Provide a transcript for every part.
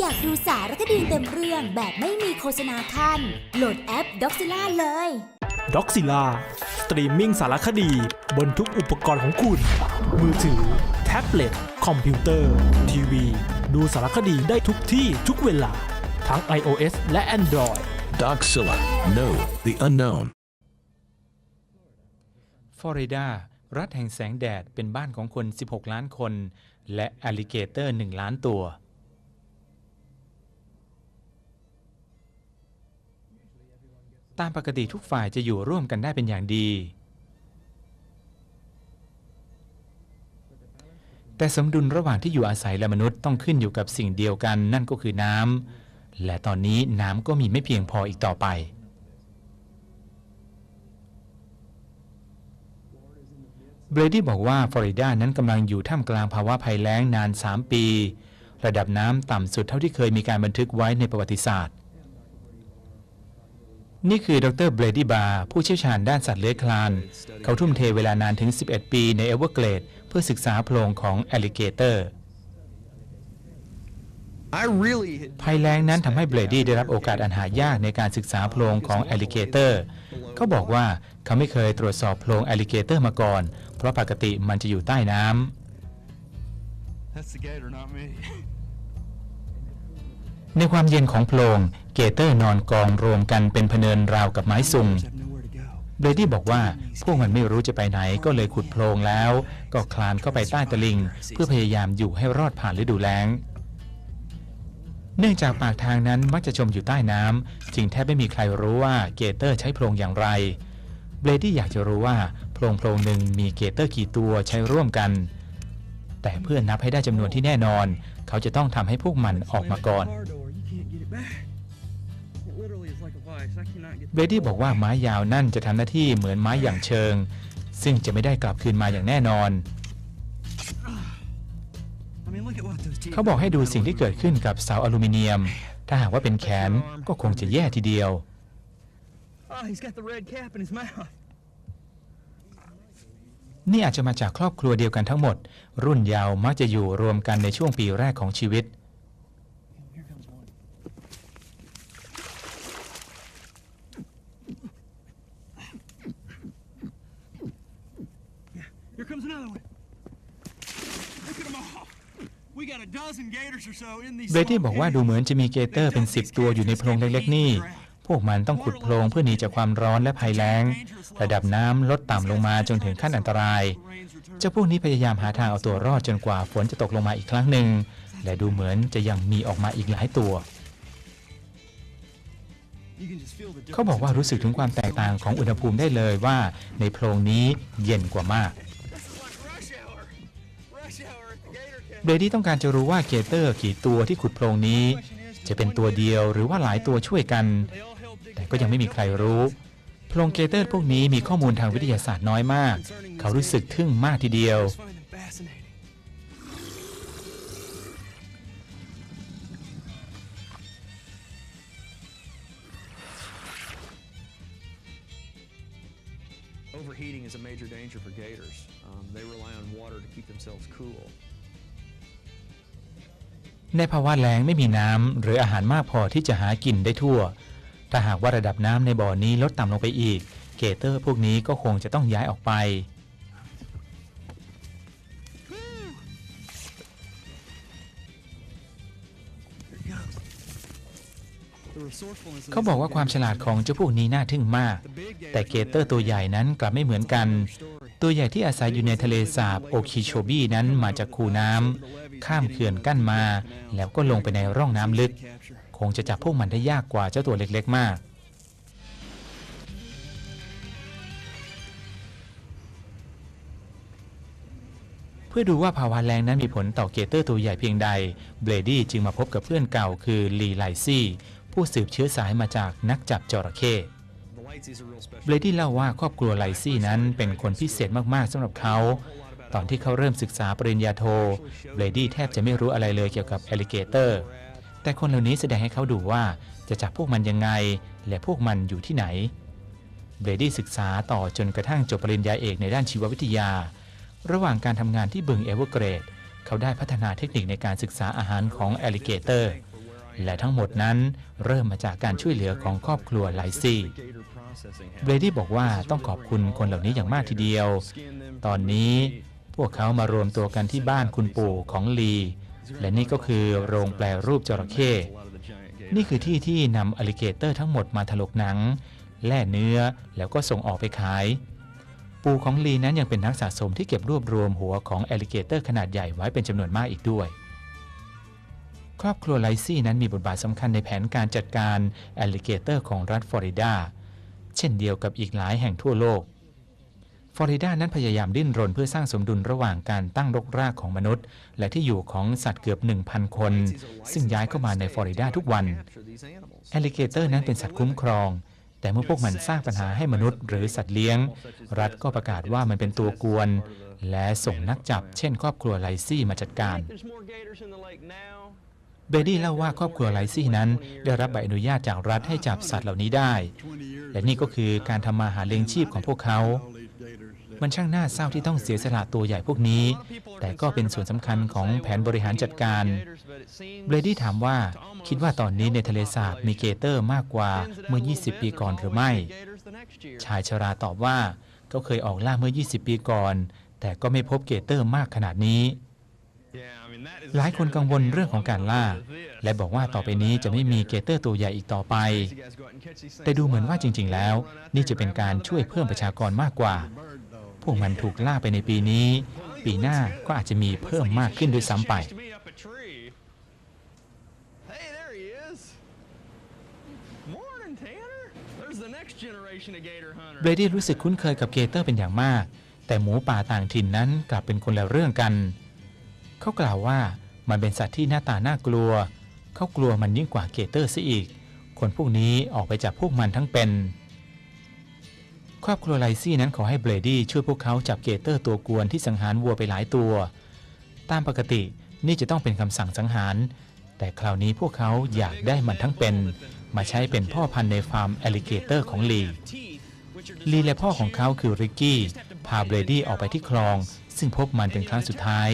อยากดูสารคดีเต็มเรื่องแบบไม่มีโฆษณาขั้น โหลดแอปด็อกซิล่าเลยด็อกซิล่าสตรีมมิ่งสารคดีบนทุกอุปกรณ์ของคุณ มือถือ แท็บเล็ต คอมพิวเตอร์ ทีวี ดูสารคดีได้ทุกที่ทุกเวลา ทั้ง iOS และ Android Doxilla. Know the unknown. ฟลอริดา รัฐแห่งแสงแดดเป็นบ้านของคน 16 ล้านคน และอ l ลิเกเตอร์ 1 ล้านตัว ตามปกติทุกฝ่ายจะอยู่ร่วมกันได้เป็นอย่างดี แต่สมดุลระหว่างที่อยู่อาศัยและมนุษย์ต้องขึ้นอยู่กับสิ่งเดียวกันนั่นก็คือน้ำและตอนนี้น้ำก็มีไม่เพียงพออีกต่อไป เบรดี้บอกว่าฟลอริดานั้นกำลังอยู่ท่ามกลางภาวะภัยแล้งนาน 3 ปี ระดับน้ำต่ำสุดเท่าที่เคยมีการบันทึกไว้ในประวัติศาสตร์ นี่คือดรเบรดี้บาร์ผู้เชี่ยวชาญด้านสัตว์เลื้อยคลาน เขาทุ่มเทเวลานานถึง 11 ปีในเอเวอร์เกรดเพื่อศึกษาโพรงของแอลลิเกเตอร์ภัยแล้งนั้นทำให้เบรดี้ได้รับโอกาสอันหายากในการศึกษาโพรงของแอลลิเกเตอร์ เขาบอกว่าเขาไม่เคยตรวจสอบโพรงแอลลิเกเตอร์มาก่อน เพราะปกติมันจะอยู่ใต้น้ำ ในความเย็นของโพรง เกเตอร์นอนกองรวมกันเป็นพเนินราวกับไม้ซุงเบรดี้บอกว่าพวกมันไม่รู้จะไปไหนก็เลยขุดโพรงแล้ว ก็คลานเข้าไปใต้ตะลิง เพื่อพยายามอยู่ให้รอดผ่านฤดูแล้ง เนื่องจากปากทางนั้นมักจะจมอยู่ใต้น้ำจึงแทบไม่มีใครรู้ว่าเกเตอร์ใช้โพรงอย่างไรเบรดี้อยากจะรู้ว่าโพรงโพรงหนึ่งมีเกเตอร์กี่ตัวใช้ร่วมกัน แต่เพื่อนับให้ได้จำนวนที่แน่นอน เขาจะต้องทำให้พวกมันออกมาก่อน เบรดี้บอกว่าไม้ยาวนั่นจะทำหน้าที่เหมือนไม้อย่างเชิง ซึ่งจะไม่ได้กลับคืนมาอย่างแน่นอน เขาบอกให้ดูสิ่งที่เกิดขึ้นกับเสาอลูมิเนียม ถ้าหากว่าเป็นแขนก็คงจะแย่ทีเดียว นี่อาจจะมาจากครอบครัวเดียวกันทั้งหมด รุ่นยาวมักจะอยู่รวมกันในช่วงปีแรกของชีวิต Here comes one. Yeah, here comes another one. Look at them all. We got a dozen gators or so in these. เบรดี้ swamp บอกว่าดูเหมือนจะมีเกเตอร์เป็น canyons. 10 ตัวอยู่ในโพรงเล็กๆนี่ พวกมันต้องขุดโพรงเพื่อหนีจากความร้อนและภัยแล้ง ระดับน้ำลดต่ำลงมาจนถึงขั้นอันตราย เจ้าพวกนี้พยายามหาทางเอาตัวรอดจนกว่าฝนจะตกลงมาอีกครั้งหนึ่ง และดูเหมือนจะยังมีออกมาอีกหลายตัว You can just feel the เขาบอกว่ารู้สึกถึงความแตกต่างของอุณหภูมิได้เลยว่า ในโพรงนี้เย็นกว่ามาก เบรดี้ต้องการจะรู้ว่าเกเตอร์กี่ตัวที่ขุดโพรงนี้ จะเป็นตัวเดียวหรือว่าหลายตัวช่วยกัน แต่ก็ยังไม่มีใครรู้โพรงเกเตอร์พวกนี้มีข้อมูลทางวิทยาศาสตร์น้อยมาก เขารู้สึกทึ่งมากทีเดียว Just find them fascinating. Overheating is a major danger for gators. Um, they rely on water to keep themselves cool. ในภาวะแล้งไม่มีน้ำหรืออาหารมากพอที่จะหากินได้ทั่ว ถ้าหากว่าระดับน้ำในบ่อนี้ลดต่ำลงไปอีก เกเตอร์พวกนี้ก็คงจะต้องย้ายออกไป เขาบอกว่าความฉลาดของเจ้าพวกนี้น่าทึ่งมาก แต่เกเตอร์ตัวใหญ่นั้นกลับไม่เหมือนกัน ตัวใหญ่ที่อาศัยอยู่ในทะเลสาบโอคิโชบีนั้นมาจากคูน้ำ ข้ามเขื่อนกั้นมา แล้วก็ลงไปในร่องน้ำลึก คงจะจับพวกมันได้ยากกว่าเจ้าตัวเล็กๆมาก เพื่อดูว่าภาวะแรงนั้นมีผลต่อเกเตอร์ตัวใหญ่เพียงใด เบรดี้จึงมาพบกับเพื่อนเก่าคือลีไลซี่ ผู้สืบเชื้อสายมาจากนักจับจระเข้เบรดี้เล่าว่าครอบครัวไลซี่นั้นเป็นคนพิเศษมากๆสำหรับเขา ตอนที่เขาเริ่มศึกษาปริญญาโทเบรดี้แทบจะไม่รู้อะไรเลยเกี่ยวกับแอลลิเกเตอร์ แต่คนเหล่านี้แสดงให้เขาดูว่าจะจับพวกมันยังไง และพวกมันอยู่ที่ไหน เบรดี้ศึกษาต่อจนกระทั่งจบปริญญาเอกในด้านชีววิทยา ระหว่างการทำงานที่บึงเอเวอร์เกรดเขาได้พัฒนาเทคนิคในการศึกษาอาหารของแอลลิเกเตอร์และทั้งหมดนั้นเริ่มมาจากการช่วยเหลือของครอบครัวไลซี่เบรดี้บอกว่าต้องขอบคุณคนเหล่านี้อย่างมากทีเดียว ตอนนี้ พวกเขามารวมตัวกันที่บ้านคุณปู่ของลี และนี่ก็คือโรงแปลรูปจระเข้ นี่คือที่ที่นำอลิเกเตอร์ทั้งหมดมาถลกหนัง แล่เนื้อแล้วก็ส่งออกไปขาย ปู่ของลีนั้นยังเป็นนักสะสมที่เก็บรวบรวมหัวของอลิเกเตอร์ขนาดใหญ่ไว้เป็นจำนวนมากอีกด้วยครอบครัวไลซี่นั้นมีบทบาทสำคัญในแผนการจัดการอลิเกเตอร์ของรัฐฟลอริดา เช่นเดียวกับอีกหลายแห่งทั่วโลก ฟลอริดานั้นพยายามดิ้นรนเพื่อสร้างสมดุลระหว่างการตั้งรกรากของมนุษย์ และที่อยู่ของสัตว์เกือบ 1,000 คน ซึ่งย้ายเข้ามาในฟลอริดาทุกวันแอลลิเกเตอร์นั้นเป็นสัตว์คุ้มครอง แต่เมื่อพวกมันสร้างปัญหาให้มนุษย์หรือสัตว์เลี้ยง รัฐก็ประกาศว่ามันเป็นตัวกวน และส่งนักจับ เช่น ครอบครัวไลซี่มาจัดการเบดดี้เล่าว่าครอบครัวไลซี่นั้น ได้รับใบอนุญาตจากรัฐให้จับสัตว์เหล่านี้ได้ และนี่ก็คือการทำมาหาเลี้ยงชีพของพวกเขา มันช่างน่าเศร้าที่ต้องเสียสละตัวใหญ่พวกนี้ แต่ก็เป็นส่วนสำคัญของแผนบริหารจัดการ เบรดี้ถามว่า คิดว่าตอนนี้ในทะเลสาบมีเกเตอร์มากกว่าเมื่อ 20 ปีก่อนหรือไม่ ชายชราตอบว่าเขาเคยออกล่าเมื่อ 20 ปีก่อน แต่ก็ไม่พบเกเตอร์มากขนาดนี้ หลายคนกังวลเรื่องของการล่า และบอกว่าต่อไปนี้จะไม่มีเกเตอร์ตัวใหญ่อีกต่อไป แต่ดูเหมือนว่าจริง ๆ แล้ว นี่จะเป็นการช่วยเพิ่มประชากรมากกว่า วกมันถูกล่าไปในปีนี้ ปีหน้าก็อาจจะมีเพิ่มมากขึ้นด้วยซ้ำไป Hey, there he is. Morning, Tanner. There's the next generation of gator เบร hunters. ดี้รู้สึกคุ้นเคยกับเกเตอร์เป็นอย่างมาก แต่หมูป่าต่างถิ่นนั้นกลับเป็นคนละเรื่องกัน เขากล่าวว่ามันเป็นสัตว์ที่หน้าตาน่ากลัว เขากลัวมันยิ่งกว่าเกเตอร์ซะอีก คนพวกนี้ออกไปจับพวกมันทั้งเป็น ครอบครัวไลซี่นั้นขอให้เบรดี้ช่วยพวกเขาจับเกเตอร์ตัวกวนที่สังหารวัวไปหลายตัว ตามปกตินี่จะต้องเป็นคำสั่งสังหาร แต่คราวนี้พวกเขาอยากได้มันทั้งเป็น มาใช้เป็นพ่อพันธุ์ในฟาร์มแอลลิเกเตอร์ของลีลีและพ่อของเขาคือริกกี้พาเบรดี้ออกไปที่คลอง ซึ่งพบมันเป็นครั้งสุดท้าย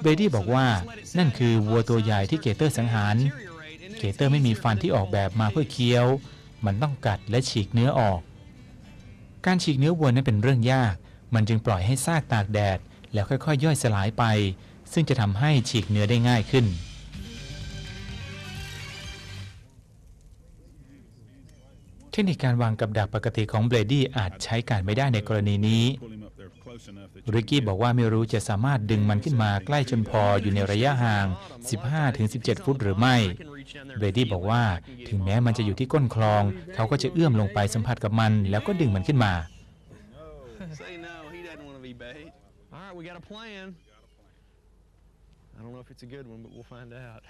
เบรดี้บอกว่านั่นคือวัวตัวใหญ่ที่เกเตอร์สังหาร เกเตอร์ไม่มีฟันที่ออกแบบมาเพื่อเคี้ยว มันต้องกัดและฉีกเนื้อออก การฉีกเนื้อวัวนั้นเป็นเรื่องยาก มันจึงปล่อยให้ซากตากแดด แล้วค่อยๆ ย่อยสลายไป ซึ่งจะทำให้ฉีกเนื้อได้ง่ายขึ้น เทคนิคการวางกับดักปกติของเบรดี้อาจใช้การไม่ได้ในกรณีนี้ ริกกี้บอกว่าไม่รู้จะสามารถดึงมันขึ้นมาใกล้จนพออยู่ในระยะห่าง 15-17 ฟุตหรือไม่เบรดี้บอกว่าถึงแม้มันจะอยู่ที่ก้นคลอง เขาก็จะเอื้อมลงไปสัมผัสกับมัน แล้วก็ดึงมันขึ้นมา Say no, he doesn't want to be bait. All right, we got a plan. I don't know if it's a good one, but we'll find out.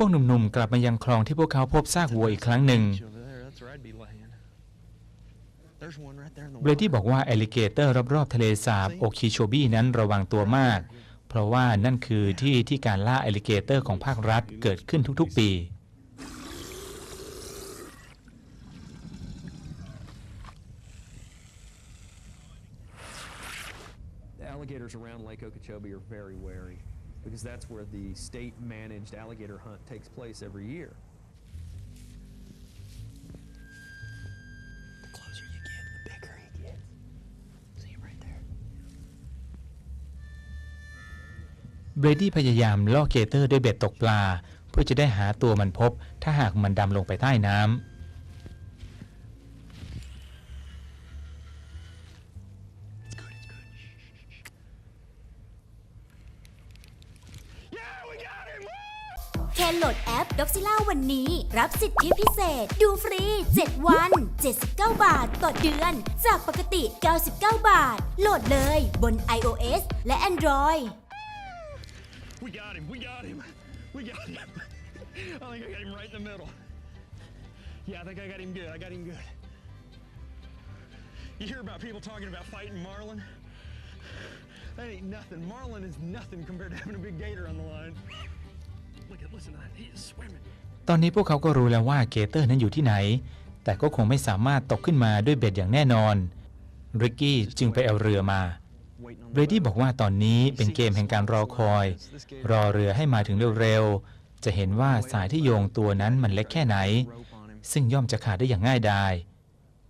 พวกหนุ่มๆ กลับมายังคลองที่พวกเขาพบซากวัวอีกครั้งหนึ่ง เบรดี้บอกว่าแอลิเกเตอร์รอบๆ ทะเลสาบโอคิโชบีนั้นระวังตัวมาก เพราะว่านั่นคือที่ที่การล่าแอลิเกเตอร์ของภาครัฐเกิดขึ้นทุกๆ ปี The alligators around Lake Okeechobee are very wary because that's where the state-managed alligator hunt takes place every year. The closer you get, the bigger he gets. See him right there. เบรดี้พยายามล่อเกเตอร์ด้วยเบ็ดตกปลา เพื่อจะได้หาตัวมันพบ ถ้าหากมันดำลงไปใต้น้ำ แค่โหลดแอป d o x i l a วันนี้ รับสิทธิพิเศษ ดูฟรี 7 วัน 79 บาท ต่อเดือน จากปกติ 99 บาท โหลดเลยบน iOS และ Android We got him, we got him. We got him. I think I got him right in the middle. Yeah, I think I got him good. I got him good. You hear about people talking about fighting marlin? That ain't nothing. Marlin is nothing compared to having a big gator on the line. ตอนนี้พวกเขาก็รู้แล้วว่าเกเตอร์นั้นอยู่ที่ไหน แต่ก็คงไม่สามารถตกขึ้นมาด้วยเบ็ดอย่างแน่นอน ริกกี้จึงไปเอาเรือมา เบรดี้บอกว่าตอนนี้เป็นเกมแห่งการรอคอย รอเรือให้มาถึงเร็วๆ จะเห็นว่าสายที่โยงตัวนั้นมันเล็กแค่ไหน ซึ่งย่อมจะขาดได้อย่างง่ายดาย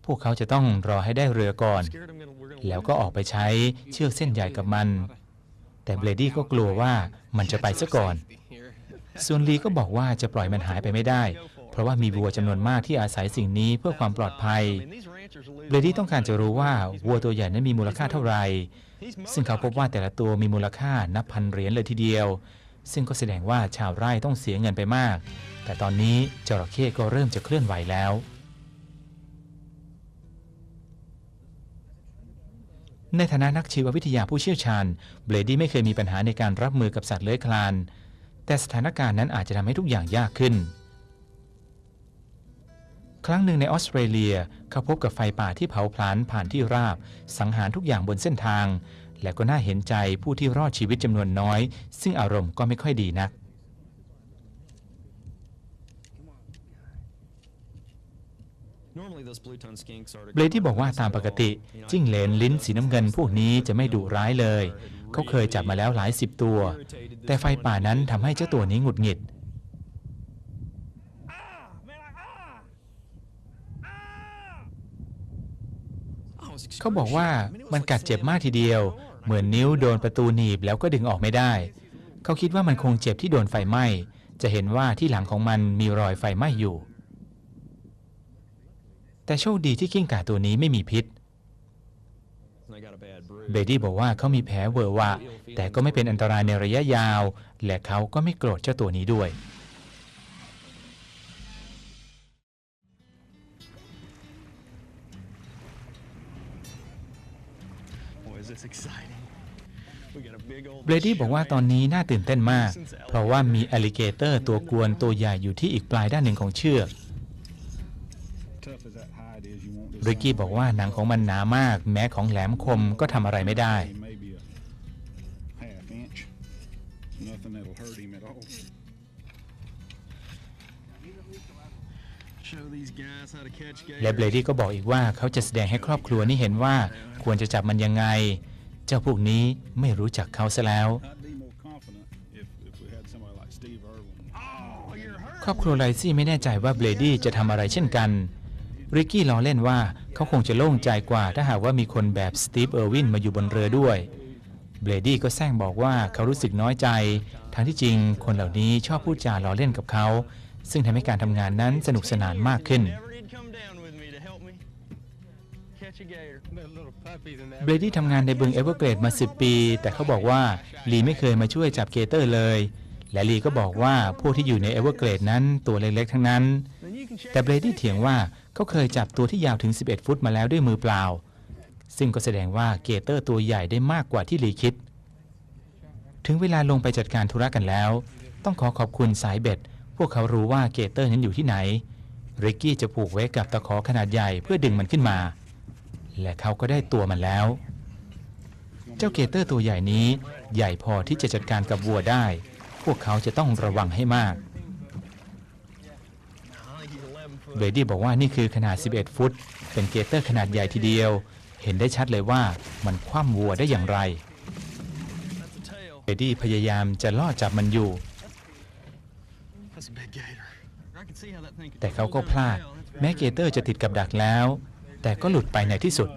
พวกเขาจะต้องรอให้ได้เรือก่อน แล้วก็ออกไปใช้เชือกเส้นใหญ่กับมัน แต่เบรดี้ก็กลัวว่ามันจะไปซะก่อน ส่วนลีก็บอกว่าจะปล่อยมันหายไปไม่ได้ เพราะว่ามีวัวจำนวนมากที่อาศัยสิ่งนี้เพื่อความปลอดภัยเบรดี้ต้องการจะรู้ว่าวัวตัวใหญ่นั้นมีมูลค่าเท่าไหร่ ซึ่งเขาพบว่าแต่ละตัวมีมูลค่านับพันเหรียญเลยทีเดียว ซึ่งก็แสดงว่าชาวไร่ต้องเสียเงินไปมาก แต่ตอนนี้จระเข้ก็เริ่มจะเคลื่อนไหวแล้วในฐานะนักชีววิทยาผู้เชี่ยวชาญ เบรดี้ไม่เคยมีปัญหาในการรับมือกับสัตว์เลื้อยคลาน แต่สถานการณ์นั้นอาจจะทำให้ทุกอย่างยากขึ้น ครั้งหนึ่งในออสเตรเลียเขาพบกับไฟป่าที่เผาผลาญผ่านที่ราบ สังหารทุกอย่างบนเส้นทาง และก็น่าเห็นใจผู้ที่รอดชีวิตจำนวนน้อย ซึ่งอารมณ์ก็ไม่ค่อยดีนักเบรดี้บอกว่าตามปกติ จิ้งเหลนลิ้นสีน้ำเงินพวกนี้จะไม่ดุร้ายเลย เขาเคยจับมาแล้วหลายสิบตัว แต่ไฟป่านั้นทำให้เจ้าตัวนี้หงุดหงิด เขาบอกว่ามันกัดเจ็บมากทีเดียว เหมือนนิ้วโดนประตูหนีบแล้วก็ดึงออกไม่ได้ เขาคิดว่ามันคงเจ็บที่โดนไฟไหม้ จะเห็นว่าที่หลังของมันมีรอยไฟไหม้อยู่ แต่โชคดีที่กิ้งก่าตัวนี้ไม่มีพิษ เบดี้บอกว่าเขามีแผลเวอะหวะแต่ก็ไม่เป็นอันตรายในระยะยาว และเขาก็ไม่โกรธเจ้าตัวนี้ด้วย เบรดี้บอกว่าตอนนี้น่าตื่นเต้นมาก เพราะว่ามีอลิเกเตอร์ตัวกวนตัวใหญ่อยู่ที่อีกปลายด้านหนึ่งของเชือก ริกกี้บอกว่าหนังของมันหนามาก แม้ของแหลมคมก็ทำอะไรไม่ได้ และเบรดี้ก็บอกอีกว่าเขาจะแสดงให้ครอบครัวนี้เห็นว่าควรจะจับมันยังไง เจ้าพวกนี้ไม่รู้จักเขาซะแล้ว ครอบครัวไลซี่ไม่แน่ใจว่าเบรดี้จะทำอะไรเช่นกัน ริกกี้ล้อเล่นว่าเขาคงจะโล่งใจกว่าถ้าหากว่ามีคนแบบสตีฟเออร์วินมาอยู่บนเรือด้วย เบรดี้ก็แซงบอกว่าเขารู้สึกน้อยใจ ทั้งที่จริงคนเหล่านี้ชอบพูดจาล้อเล่นกับเขา ซึ่งทำให้การทำงานนั้นสนุกสนานมากขึ้น Never did come down with me to help me catch a gator. เบรดี้ทำงานในบึงเอเวอร์เกรดมา 10 ปี แต่เขาบอกว่าลีไม่เคยมาช่วยจับเกเตอร์เลย และลีก็บอกว่าพวกที่อยู่ในเอเวอร์เกรดนั้นตัวเล็กๆทั้งนั้น Then you can check แต่เบรดี้เถียงว่า เขาเคยจับตัวที่ยาวถึง 11 ฟุตมาแล้วด้วยมือเปล่า ซึ่งก็แสดงว่าเกเตอร์ตัวใหญ่ได้มากกว่าที่ลีคิด ถึงเวลาลงไปจัดการธุระกันแล้ว ต้องขอขอบคุณสายเบ็ด พวกเขารู้ว่าเกเตอร์นั้นอยู่ที่ไหน ริกกี้จะผูกไว้กับตะขอขนาดใหญ่เพื่อดึงมันขึ้นมา และเขาก็ได้ตัวมันแล้ว เจ้าเกเตอร์ตัวใหญ่นี้ใหญ่พอที่จะจัดการกับวัวได้ พวกเขาจะต้องระวังให้มาก เบดี้บอกว่านี่คือขนาด 11 ฟุต เป็นเกเตอร์ขนาดใหญ่ทีเดียว เห็นได้ชัดเลยว่ามันคว่ำวัวได้อย่างไรเบดี้พยายามจะล่อจับมันอยู่ แต่เขาก็พลาด แม้เกเตอร์จะติดกับดักแล้ว แต่ก็หลุดไปในที่สุด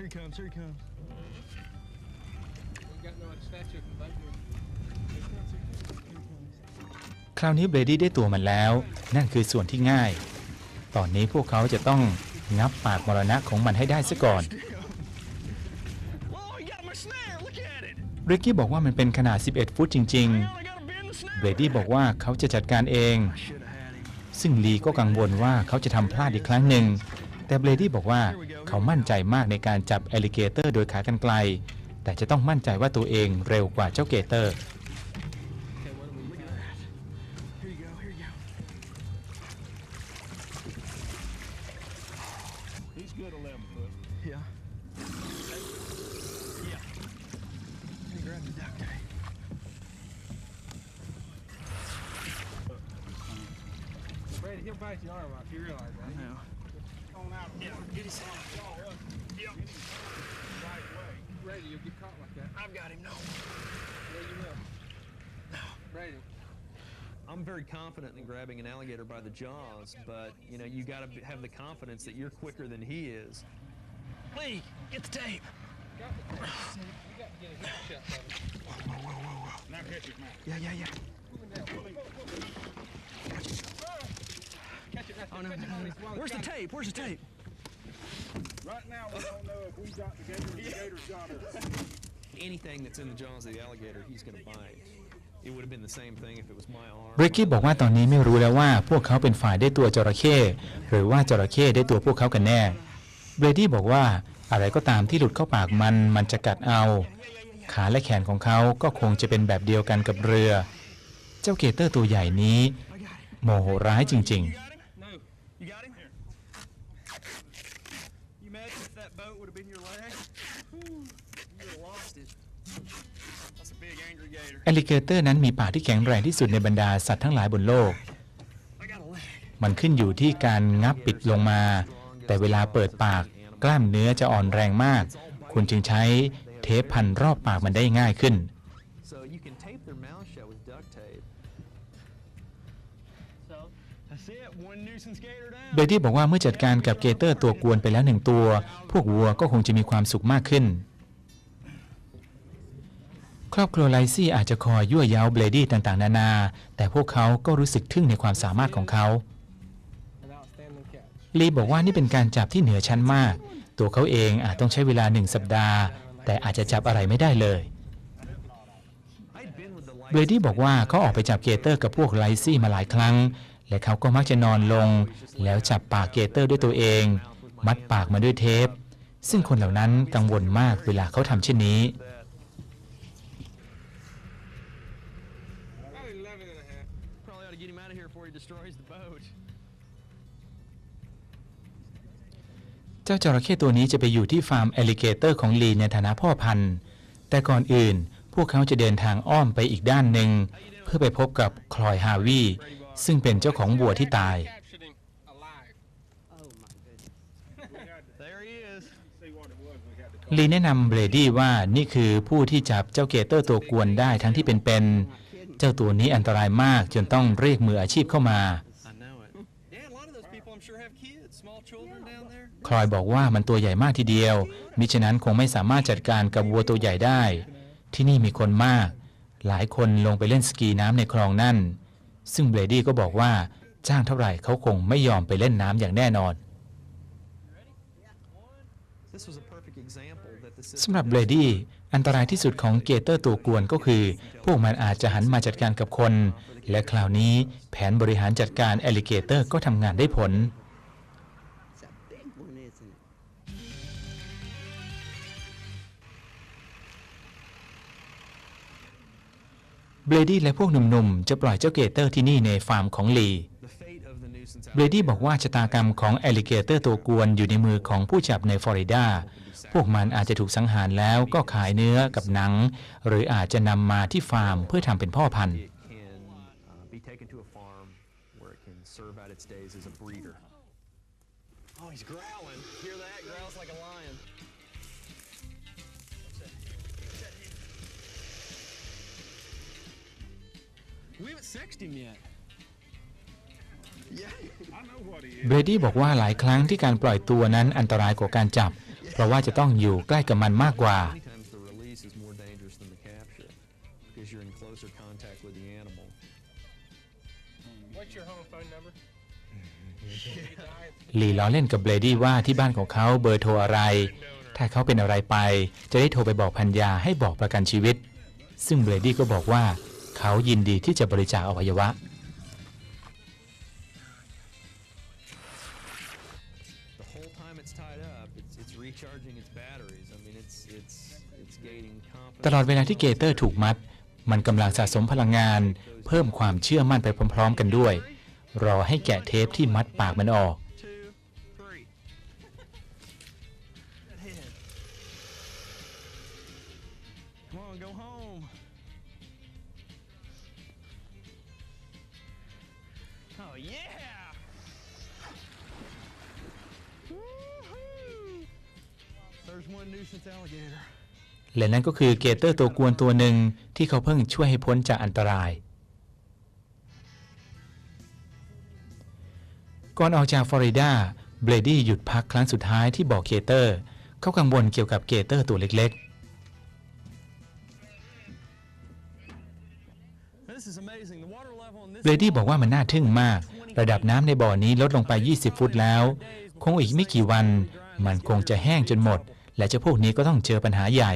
Here he comes. Here he comes. คราวนี้เบรดี้ได้ตัวมันแล้ว นั่นคือส่วนที่ง่าย ตอนนี้พวกเขาจะต้องงับปากมรณะของมันให้ได้ซะก่อน Oh, he got my snare. Look at it. ริกกี้บอกว่ามันเป็นขนาด 11 ฟุตจริง I only gotta bend the snare. ๆเบรดี้บอกว่าเขาจะจัดการเอง Should have had him. ซึ่งลีก็กังวลว่าเขาจะทำพลาดอีกครั้งหนึ่ง แต่เบรดี้บอกว่า เขามั่นใจมากในการจับแอลิเกเตอร์โดยขากรรไกล แต่จะต้องมั่นใจว่าตัวเองเร็วกว่าเจ้าเกเตอร์ He's good 11 foot. Yeah. Yeah. Let me grab the duct tape. Brady, he'll bite your arm off. You realize that? I know. On out. Yeah, get his jaw up. Yep. Right way. Brady, you'll get caught like that. I've got him. No. Yeah, you will. Brady. I'm very confident in grabbing an alligator by the jaws, but you know you got to have the confidence that you're quicker than he is. Lee, get the tape. Got the tape. You got to get a hip shot of it. Now catch his mouth. Yeah, yeah, yeah. Oh no. Catch it while he's- while he's Where's the got it. tape? Where's the tape? Right now, we don't know if we got the gator or the gator's got us. Anything that's in the jaws of the alligator, he's going to bite. It would have been the same thing if it was my arm. บริกกี้บอกว่าตอนนี้ไม่รู้แล้วว่าพวกเขาเป็นฝ่ายได้ตัวจระเข้หรือว่าจระเข้ได้ตัวพวกเขากันแน่ เบรดี้บอกว่าอะไรก็ตามที่หลุดเข้าปากมันมันจะกัดเอา ขาและแขนของเขาก็คงจะเป็นแบบเดียวกันกับเรือ เจ้าเกเตอร์ตัวใหญ่นี้ โมโหร้ายจริง ๆ No. You got him? You imagine if that boat would have been your leg? Whew, you would have lost it. That's a big angry gator. แอลลิเกเตอร์นั้นมีปากที่แข็งแรงที่สุดในบรรดาสัตว์ทั้งหลายบนโลก มันขึ้นอยู่ที่การงับปิดลงมา แต่เวลาเปิดปากกล้ามเนื้อจะอ่อนแรงมาก คุณจึงใช้เทปพันรอบปากมันได้ง่ายขึ้น So you can tape their mouth shut with duct tape. That's it. One nuisance gator down. เบรดี้บอกว่าเมื่อจัดการกับเกเตอร์ตัวกวนไปแล้วหนึ่งตัว พวกวัวก็คงจะมีความสุขมากขึ้น ครอบครัวไลซี่อาจจะคอยยั่วเย้าเบรดี้ต่างๆ นานา แต่พวกเขาก็รู้สึกทึ่งในความสามารถของเขาลีบอกว่านี่เป็นการจับที่เหนือชั้นมาก ตัวเขาเองอาจต้องใช้เวลาหนึ่งสัปดาห์ แต่อาจจะจับอะไรไม่ได้เลยเบรดี้บอกว่าเขาออกไปจับเกเตอร์กับพวกไลซี่มาหลายครั้ง และเขาก็มักจะนอนลง แล้วจับปากเกเตอร์ด้วยตัวเอง มัดปากมาด้วยเทป ซึ่งคนเหล่านั้นกังวลมากเวลาเขาทำเช่นนี้ จ้าจระเข้ตัวนี้จะไปอยู่ที่ฟาร์มแอลลิเกเตอร์ของลีในฐานะพ่อพันธุ์ แต่ก่อนอื่นพวกเขาจะเดินทางอ้อมไปอีกด้านหนึ่ง เพื่อไปพบกับคลอยฮาวีซึ่งเป็นเจ้าของวัวที่ตาย ลีแนะนำเบรดี้ว่านี่คือผู้ที่จับเจ้าเกเตอร์ตัวกวนได้ทั้งที่เป็นๆเจ้าตัวนี้อันตรายมากจนต้องเรียกมืออาชีพเข้ามา Yeah, a lot of those people I'm sure have kids, small children down there. คลอยบอกว่ามันตัวใหญ่มากทีเดียว มิฉะนั้นคงไม่สามารถจัดการกับวัวตัวใหญ่ได้ ที่นี่มีคนมาก หลายคนลงไปเล่นสกีน้ำในคลองนั่น ซึ่งเบรดี้ก็บอกว่าจ้างเท่าไหร่เขาคงไม่ยอมไปเล่นน้ำอย่างแน่นอนสำหรับเบรดี้อันตรายที่สุดของเกเตอร์ตัวกวนก็คือ พวกมันอาจจะหันมาจัดการกับคน และคราวนี้แผนบริหารจัดการแอลิเกเตอร์ก็ทำงานได้ผล เบรดี้และพวกหนุ่มๆ จะปล่อยเจ้าเกเตอร์ที่นี่ในฟาร์มของลี เบรดี้บอกว่าชะตากรรมของแอลิเกเตอร์ตัวกวนอยู่ในมือของผู้จับในฟลอริดา พวกมันอาจจะถูกสังหารแล้วก็ขายเนื้อกับหนัง หรืออาจจะนำมาที่ฟาร์มเพื่อทำเป็นพ่อพันธุ์ Oh, he's growling. Hear that? Growls like a lion. We haven't sexed him yet. I know what he is. เบรดี้บอกว่าหลายครั้งที่การปล่อยตัวนั้นอันตรายกว่าการจับ เพราะว่าจะต้องอยู่ใกล้กับมันมากกว่า Many times the release is more dangerous than the capture because you're in closer contact with the animal. What's your home phone number? ลีล้อเล่นกับเบรดี้ว่าที่บ้านของเขาเบอร์โทรอะไร ถ้าเขาเป็นอะไรไป จะได้โทรไปบอกพันยาให้บอกประกันชีวิต ซึ่งเบรดี้ก็บอกว่า เขายินดีที่จะบริจาคอวัยวะ The whole time it's tied up, it's, it's recharging its batteries. I mean, it's it's it's gaining ตลอด confidence. เวลาที่เกเตอร์ถูกมัด มันกำลังสะสมพลังงาน เพิ่มความเชื่อมั่นไปพร้อม ๆ กันด้วย รอให้แกะเทปที่มัดปากมันออก Oh yeah! และนั่นก็คือเกเตอร์ตัวกวนตัวหนึ่งที่เขาเพิ่งช่วยให้พ้นจากอันตราย ก่อนออกจากฟลอริดา เบรดี้หยุดพักครั้งสุดท้ายที่บ่อเกเตอร์ เขากังวลเกี่ยวกับเกเตอร์ตัวเล็กๆ เรดี้บอกว่ามันน่าทึ่งมาก ระดับน้ำในบ่อนี้ลดลงไป 20 ฟุตแล้ว คงอีกไม่กี่วัน มันคงจะแห้งจนหมด และเจ้าพวกนี้ก็ต้องเจอปัญหาใหญ่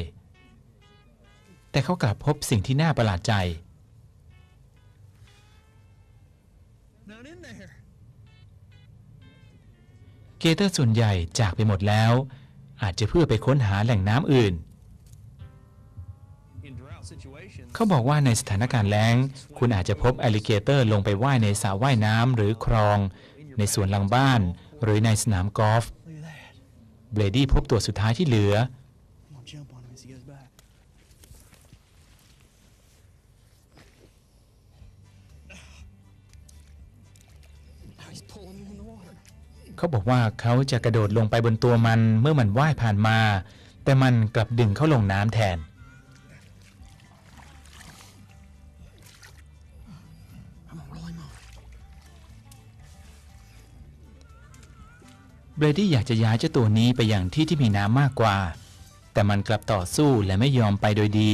แต่เขากลับพบสิ่งที่น่าประหลาดใจ เกเตอร์ส่วนใหญ่จากไปหมดแล้ว อาจจะเพื่อไปค้นหาแหล่งน้ำอื่น เขาบอกว่าในสถานการณ์แล้ง คุณอาจจะพบอ l ลิเกเตอร์ลงไปว่ายในสระว่ายน้ำหรือคลอง ในสวนหลังบ้าน หรือในสนามกอล์ฟเบรดี้พบตัวสุดท้ายที่เหลือ เขาบอกว่าเขาจะกระโดดลงไปบนตัวมันเมื่อมันว่ายผ่านมา แต่มันกลับดึงเขาลงน้ำแทน รดี้อยากจะย้ายเจ้าตัวนี้ไปอย่างที่ที่มีน้ำมากกว่า แต่มันกลับต่อสู้และไม่ยอมไปโดยดี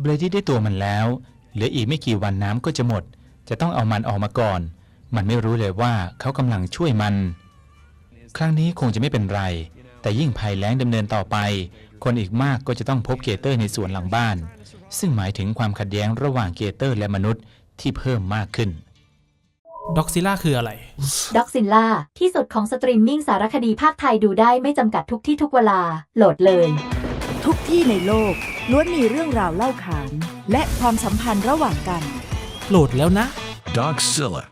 เบรดี้ได้ตัวมันแล้ว เหลืออีกไม่กี่วันน้ำก็จะหมด จะต้องเอามันออกมาก่อน มันไม่รู้เลยว่าเขากำลังช่วยมัน ครั้งนี้คงจะไม่เป็นไร แต่ยิ่งภัยแล้งดำเนินต่อไป คนอีกมากก็จะต้องพบเกเตอร์ในสวนหลังบ้าน ซึ่งหมายถึงความขัดแย้งระหว่างเกเตอร์และมนุษย์ที่เพิ่มมากขึ้นด็อกซิล่าคืออะไรด็อกซิลล่าที่สุดของสตรีมมิ่งสารคดีภาคไทยดูได้ไม่จำกัดทุกที่ทุกเวลา โหลดเลย ทุกที่ในโลกล้วนมีเรื่องราวเล่าขาน และความสัมพันธ์ระหว่างกัน โหลดแล้วนะ Doxilla.